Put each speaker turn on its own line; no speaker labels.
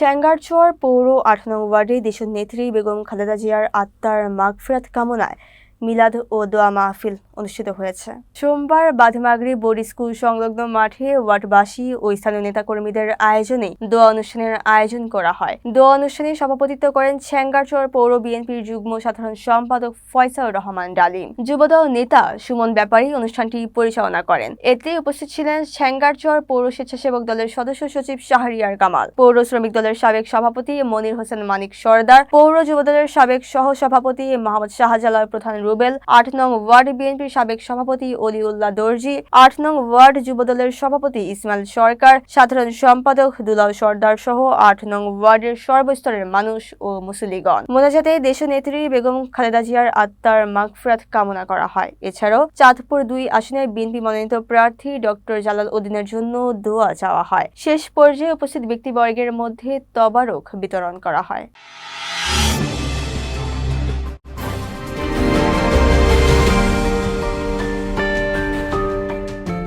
স্যাঙ্গারচর পৌর আট নং ওয়ার্ডে দেশের নেত্রী বেগম খালেদা জিয়ার আত্মার মাগফিরাত কামনায় মিলাদ ও দোয়া মাহফিল। অনুষ্ঠিত হয়েছে। সোমবার বাদমাগরি বোর্ড স্কুল সংলগ্ন মাঠে ওয়ার্ডবাসী ও স্থানীয় নেতাকর্মীদের আয়োজনে দোয়া অনুষ্ঠানের আয়োজন করা হয়। দোয়া অনুষ্ঠানে সভাপতিত্ব করেন ছ্যাঙ্গারচর পৌর বিএনপির যুগ্ম সাধারণ সম্পাদক ফয়সাউর রহমান ডালিম। যুবদল নেতা সুমন ব্যাপারী অনুষ্ঠানটি পরিচালনা করেন। এতে উপস্থিত ছিলেন ছ্যাঙ্গারচর পৌর স্বেচ্ছাসেবক দলের সদস্য সচিব শাহরিয়ার কামাল, পৌর শ্রমিক দলের সাবেক সভাপতি মনির হোসেন মানিক সর্দার, পৌর যুবদলের সাবেক সহ সভাপতি মোহাম্মদ শাহজালাল প্রধান রুবেল, আট নং ওয়ার্ড বিএনপির সাবেক সভাপতি অলিউল্লাহ দর্জি, আট নং ওয়ার্ড যুবদলের সভাপতি ইসমাইল সরকার, সাধারণ সম্পাদক দুলাল সর্দার সহ আট নং ওয়ার্ডের সর্বস্তরের মানুষ ও মুসলিগণ। মোনাজাতে দেশনেত্রী বেগম খালেদা জিয়ার আত্মার মাগফরাত কামনা করা হয়। এছাড়াও চাঁদপুর দুই আসনের বিএনপি মনোনীত প্রার্থী ডক্টর জালাল উদ্দিনের জন্য দোয়া চাওয়া হয়। শেষ পর্যায়ে উপস্থিত ব্যক্তিবর্গের মধ্যে তবারক বিতরণ করা হয়।